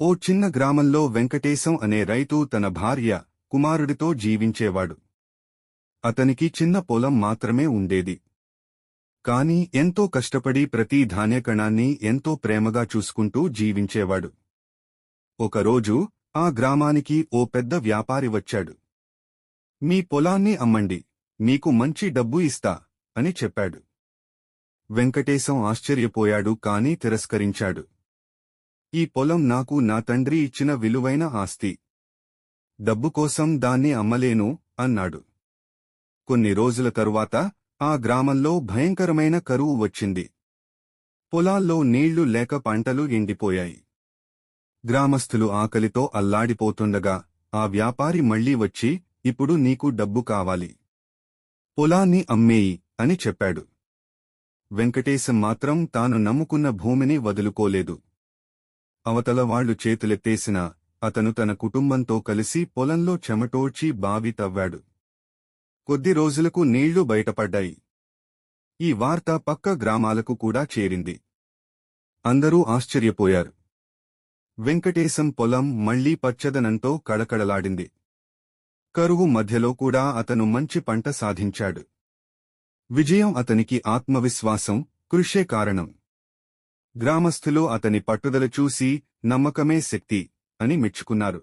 ఓ చిన్న గ్రామంలో వెంకటేశం అనే రైతు తన భార్య కుమారుడితో జీవించేవాడు. అతనికి చిన్న పొలం మాత్రమే ఉండేది. కాని ఎంతో కష్టపడి ప్రతి ధాన్యకణాన్ని ఎంతో ప్రేమగా చూసుకుంటూ జీవించేవాడు. ఒకరోజు ఆ గ్రామానికి ఓ పెద్ద వ్యాపారి వచ్చాడు. మీ పొలాన్ని అమ్మండి మీకు మంచి డబ్బు ఇస్తా అని చెప్పాడు. వెంకటేశం ఆశ్చర్యపోయాడు కాని తిరస్కరించాడు. ఈ పొలం నాకు నా తండ్రి ఇచ్చిన విలువైన ఆస్తి. డబ్బు కోసం దాన్ని అమ్మలేను అన్నాడు. కొన్ని రోజుల తరువాత ఆ గ్రామంలో భయంకరమైన కరువు వచ్చింది. పొలాల్లో నీళ్ళు లేక పంటలు ఎండిపోయాయి. గ్రామస్థులు ఆకలితో అల్లాడిపోతుండగా ఆ వ్యాపారి మళ్ళీ వచ్చి ఇప్పుడు నీకు డబ్బు కావాలి. పొలాన్ని అమ్మేయి అని చెప్పాడు. వెంకటేశం మాత్రం తాను నమ్ముకున్న భూమిని వదులుకోలేదు. అవతల వాళ్ళు చేతులెత్తేసినా అతను తన కుటుంబంతో కలిసి పొలంలో చెమటోడ్చి బావి తవ్వాడు. కొద్ది రోజులకు నీళ్ళు బయటపడ్డాయి. ఈ వార్త పక్క గ్రామాలకు కూడా చేరింది. అందరూ ఆశ్చర్యపోయారు. వెంకటేశం పొలం మళ్ళీ పచ్చదనంతో కళకళలాడింది. కరువు మధ్యలో కూడా అతను మంచి పంట సాధించాడు. విజయం అతనికి ఆత్మవిశ్వాసం కృషే కారణం. గ్రామస్థులు అతని పట్టుదల చూసి నమ్మకమే శక్తి అని మెచ్చుకున్నారు.